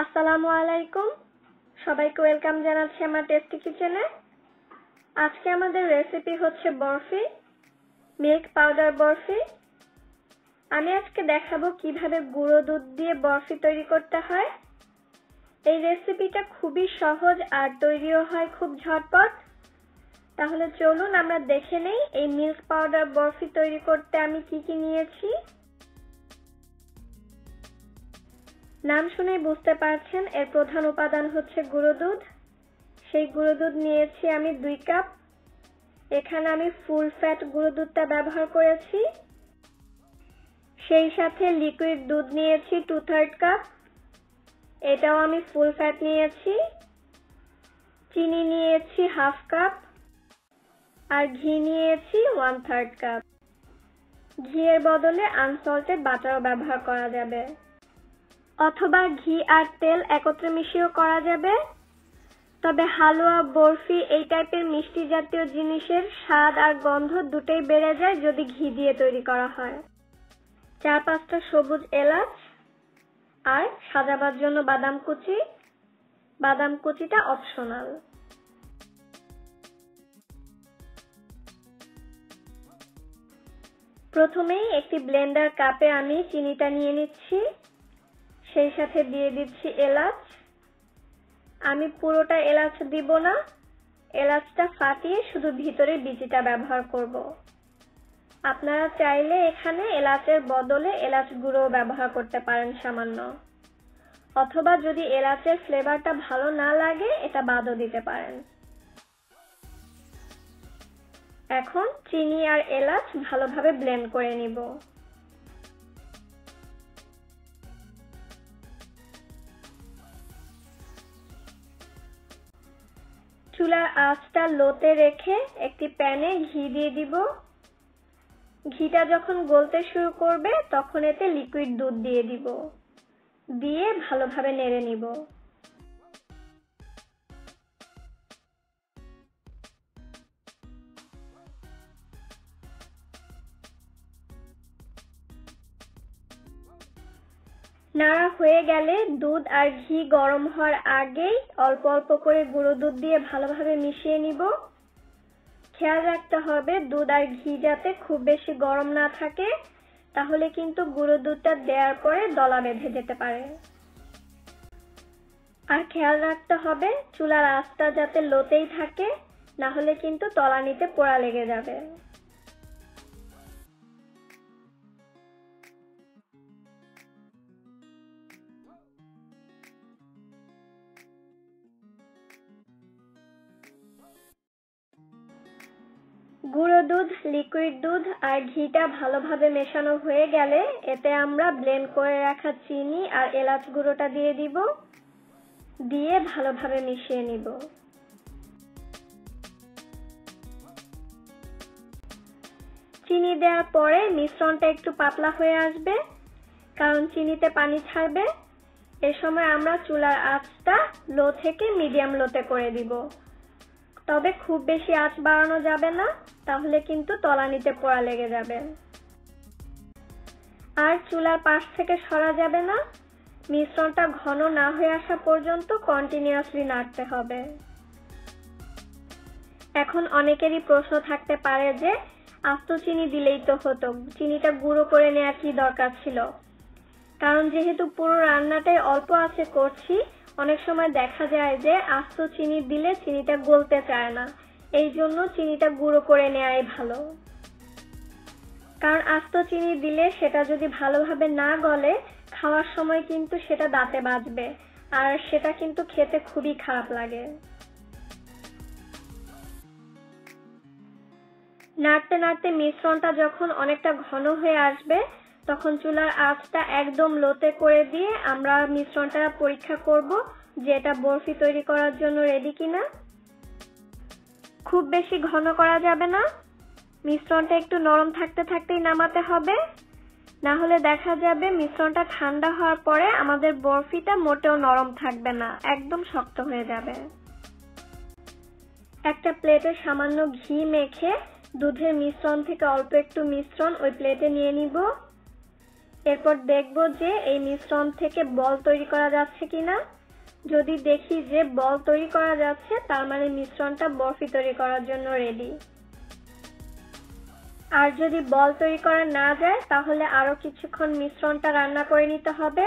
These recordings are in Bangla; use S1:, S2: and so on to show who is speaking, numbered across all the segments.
S1: আসসালামু আলাইকুম। সবাইকে ওয়েলকাম জানাচ্ছি আমার টেস্টি কিচেনে। আজকে আমাদের রেসিপি হচ্ছে বরফি, মিল্ক পাউডার বরফি। আমি আজকে দেখাবো কীভাবে গুঁড়ো দুধ দিয়ে বরফি তৈরি করতে হয়। এই রেসিপিটা খুবই সহজ আর তৈরিও হয় খুব ঝটপট। তাহলে চলুন আমরা দেখে নেই এই মিল্ক পাউডার বরফি তৈরি করতে আমি কি কি নিয়েছি। নাম শুনেই বুঝতে পারছেন, এর প্রধান উপাদান হচ্ছে গুঁড়ো দুধ সেই গুঁড়ো দুধ নিয়েছি আমি দুই কাপ। এখানে আমি ফুল ফ্যাট গুঁড়ো দুধটা ব্যবহার করেছি। সেই সাথে লিকুইড দুধ নিয়েছি টু থার্ড কাপ এটাও আমি ফুল ফ্যাট নিয়েছি। চিনি নিয়েছি হাফ কাপ আর ঘি নিয়েছি ওয়ান থার্ড কাপ ঘিয়ের বদলে আনসল্টেড বাটারও ব্যবহার করা যাবে। অথবা ঘি আর তেল একত্রে মিশিয়েও করা যাবে। তবে হালুয়া, বরফি এই টাইপের মিষ্টি জাতীয় জিনিসের স্বাদ আর গন্ধ দুটোই বেড়ে যায় যদি ঘি দিয়ে তৈরি করা হয়। চার পাঁচটা সবুজ এলাচ আর সাজাবার জন্য বাদাম কুচি। বাদাম কুচিটা অপশনাল প্রথমেই একটি ব্লেন্ডার কাপে আমি চিনিটা নিয়ে নিচ্ছি। সেই সাথে দিয়ে দিচ্ছি এলাচ। আমি পুরোটা এলাচ দিব না। এলাচটা ফাটিয়ে শুধু ভিতরে বিচিটা ব্যবহার করব। আপনারা চাইলে এখানে এলাচের বদলে এলাচ গুঁড়ো ব্যবহার করতে পারেন সামান্য। অথবা যদি এলাচের ফ্লেভারটা ভালো না লাগে, এটা বাদও দিতে পারেন। এখন চিনি আর এলাচ ভালোভাবে ব্লেন্ড করে নিব। চুলার আঁচটা লোতে রেখে একটি প্যানে ঘি দিয়ে দিব। ঘিটা যখন গলতে শুরু করবে, তখন এতে লিকুইড দুধ দিয়ে দিব। দিয়ে ভালোভাবে নেড়ে নিব। নাড়া হয়ে গেলে দুধ আর ঘি গরম হওয়ার আগেই অল্প অল্প করে গুঁড়ো দুধ দিয়ে ভালোভাবে মিশিয়ে নিব। খেয়াল রাখতে হবে, দুধ আর ঘি যাতে খুব বেশি গরম না থাকে, তাহলে কিন্তু গুঁড়ো দুধটা দেওয়ার পরে দলা বেঁধে যেতে পারে। আর খেয়াল রাখতে হবে, চুলার আঁচটা যাতে লোতেই থাকে, না হলে কিন্তু তলানিতে পোড়া লেগে যাবে। দুধ লিকুইড দুধ আর ঘিটা ভালোভাবে মেশানো হয়ে গেলে এতে আমরা ব্লেন্ড করে রাখা চিনি আর এলাচ গুঁড়োটা দিয়ে দিব। দিয়ে ভালোভাবে মিশিয়ে নিব। চিনি দেওয়ার পরে মিশ্রণটা একটু পাতলা হয়ে আসবে, কারণ চিনিতে পানি ছাড়বে। এ সময় আমরা চুলার আঁচটা লো থেকে মিডিয়াম লোতে করে দিব। তবে খুব বেশি আঁচ বাড়ানো যাবে না, তাহলে কিন্তু তলানিতে পোড়া লেগে যাবে। আর চুলার পাশ থেকে সরা যাবে না, মিশ্রণটা ঘন না হয়ে আসা পর্যন্ত কন্টিনিউয়াসলি নাড়তে হবে। এখন অনেকেরই প্রশ্ন থাকতে পারে যে, আস্ত চিনি দিলেই তো হতো, চিনিটা গুঁড়ো করে নেওয়ার কি দরকার ছিল? কারণ যেহেতু পুরো রান্নাটাই অল্প আছে করছি অনেক সময় দেখা যায় যে আস্ত চিনি দিলে চিনিটা গলতে চায় না। এই জন্য চিনিটা গুঁড়ো করে নেওয়াই ভালো। কারণ আস্ত চিনি দিলে সেটা যদি ভালোভাবে না গলে, খাওয়ার সময় কিন্তু সেটা দাঁতে বাজবে। আর সেটা কিন্তু খেতে খুবই খারাপ লাগে। নাড়তে নাড়তে মিশ্রণটা যখন অনেকটা ঘন হয়ে আসবে তখন চুলার আঁচটা একদম লোতে করে দিয়ে আমরা মিশ্রণটা পরীক্ষা করব যে এটা বরফি তৈরি করার জন্য রেডি কিনা। খুব বেশি ঘন করা যাবে না। মিশ্রণটা একটু নরম থাকতে থাকতেই নামাতে হবে। না হলে দেখা যাবে মিশ্রণটা ঠান্ডা হওয়ার পরে আমাদের বরফিটা মোটেও নরম থাকবে না, একদম শক্ত হয়ে যাবে। একটা প্লেটে সামান্য ঘি মেখে দুধের মিশ্রণ থেকে অল্প একটু মিশ্রণ ওই প্লেটে নিয়ে নিব। এরপর দেখব যে এই মিশ্রণ থেকে বল তৈরি করা যাচ্ছে কিনা। যদি দেখি যে বল তৈরি করা যাচ্ছে, তার মানে মিশ্রণটা বরফি তৈরি করার জন্য রেডি আর যদি বল তৈরি করা না যায়, তাহলে আরও কিছুক্ষণ মিশ্রণটা রান্না করে নিতে হবে।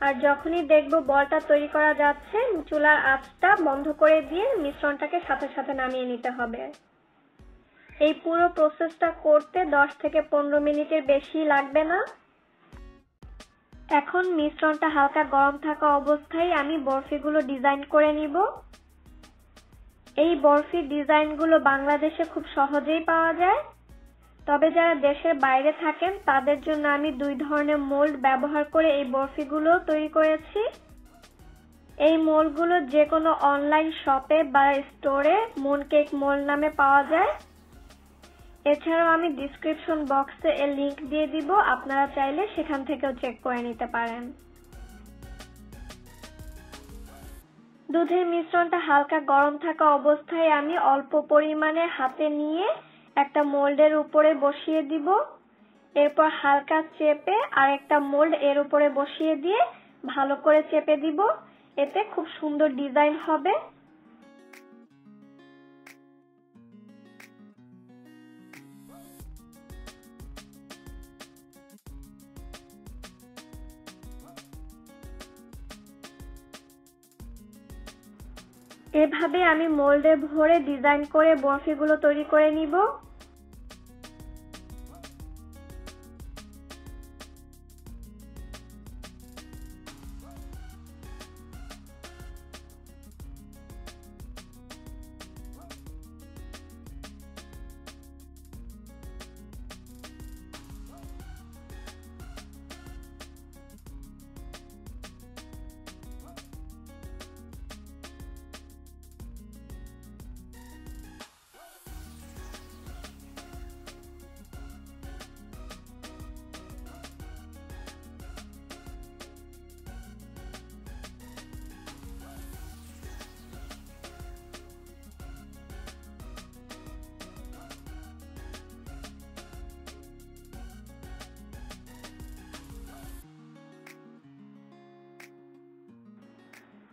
S1: আর যখনই দেখব বলটা তৈরি করা যাচ্ছে, চুলার আঁচটা বন্ধ করে দিয়ে মিশ্রণটাকে সাথে সাথে নামিয়ে নিতে হবে। এই পুরো প্রসেসটা করতে 10 থেকে পনেরো মিনিটের বেশি লাগবে না। এখন মিশ্রণটা হালকা গরম থাকা অবস্থায় আমি বরফিগুলো ডিজাইন করে নিব। এই বরফির ডিজাইনগুলো বাংলাদেশে খুব সহজেই পাওয়া যায়। তবে যারা দেশের বাইরে থাকেন, তাদের জন্য আমি দুই ধরনের মোল্ড ব্যবহার করে এই বরফিগুলো তৈরি করেছি। এই মোলগুলো যে কোনো অনলাইন শপে বা স্টোরে মুন কেক মোল্ড নামে পাওয়া যায়। এছাড়াও আমি ডিসক্রিপশন বক্সে এর লিংক দিয়ে দিব, আপনারা চাইলে সেখান থেকেও চেক করে নিতে পারেন। দুধের মিশ্রণটা হালকা গরম থাকা অবস্থায় আমি অল্প পরিমাণে হাতে নিয়ে একটা মোল্ডের উপরে বসিয়ে দিব। এরপর হালকা চেপে আর একটা মোল্ড এর উপরে বসিয়ে দিয়ে ভালো করে চেপে দিব। এতে খুব সুন্দর ডিজাইন হবে। এভাবে আমি মোল্ডে ভরে ডিজাইন করে বরফিগুলো তৈরি করে নিব।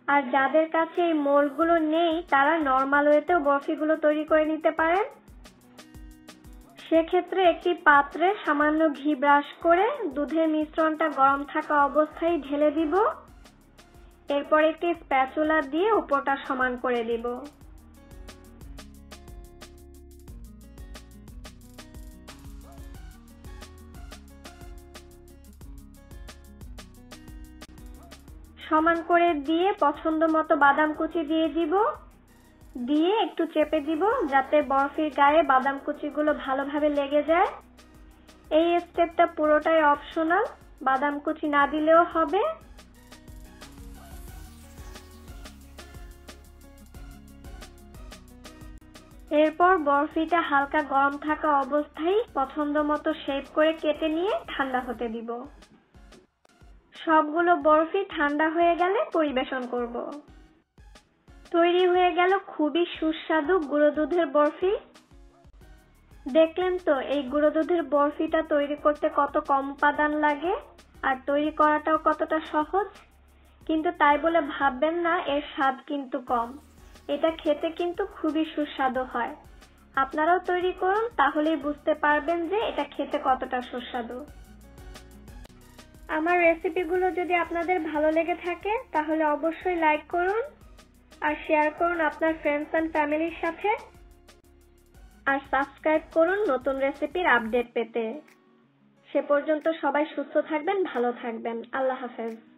S1: আর যাদের কাছে এই মোড়গুলো নেই, তারা নর্মাল ওয়েতেও বরফিগুলো তৈরি করে নিতে পারেন। সেক্ষেত্রে একটি পাত্রে সামান্য ঘি ব্রাশ করে দুধের মিশ্রণটা গরম থাকা অবস্থায় ঢেলে দিব। এরপর একটি স্প্যাচুলা দিয়ে উপরটা সমান করে দিব। সমান করে দিয়ে পছন্দ মতো বাদাম কুচি দিয়ে দিব। দিয়ে একটু চেপে দিব যাতে বরফির গায়ে বাদাম কুচিগুলো ভালোভাবে লেগে যায়। এই স্টেপটা পুরোটাই অপশনাল বাদাম কুচি না দিলেও হবে। এরপর বরফিটা হালকা গরম থাকা অবস্থায় পছন্দ মতো শেপ করে কেটে নিয়ে ঠান্ডা হতে দিব। সবগুলো বরফি ঠান্ডা হয়ে গেলে পরিবেশন করব। তৈরি হয়ে গেল খুবই সুস্বাদু গুঁড়ো দুধের বরফি। দেখলেন তো, এই গুঁড়ো দুধের বরফিটা তৈরি করতে কত কম উপাদান লাগে আর তৈরি করাটাও কতটা সহজ? কিন্তু তাই বলে ভাববেন না, এর স্বাদ কিন্তু কম। এটা খেতে কিন্তু খুবই সুস্বাদু হয়। আপনারাও তৈরি করুন, তাহলেই বুঝতে পারবেন যে এটা খেতে কতটা সুস্বাদু। আমার রেসিপিগুলো যদি আপনাদের ভালো লেগে থাকে, তাহলে অবশ্যই লাইক করুন আর শেয়ার করুন আপনার ফ্রেন্ডস অ্যান্ড ফ্যামিলির সাথে। আর সাবস্ক্রাইব করুন নতুন রেসিপির আপডেট পেতে। সে পর্যন্ত সবাই সুস্থ থাকবেন, ভালো থাকবেন। আল্লাহ হাফেজ।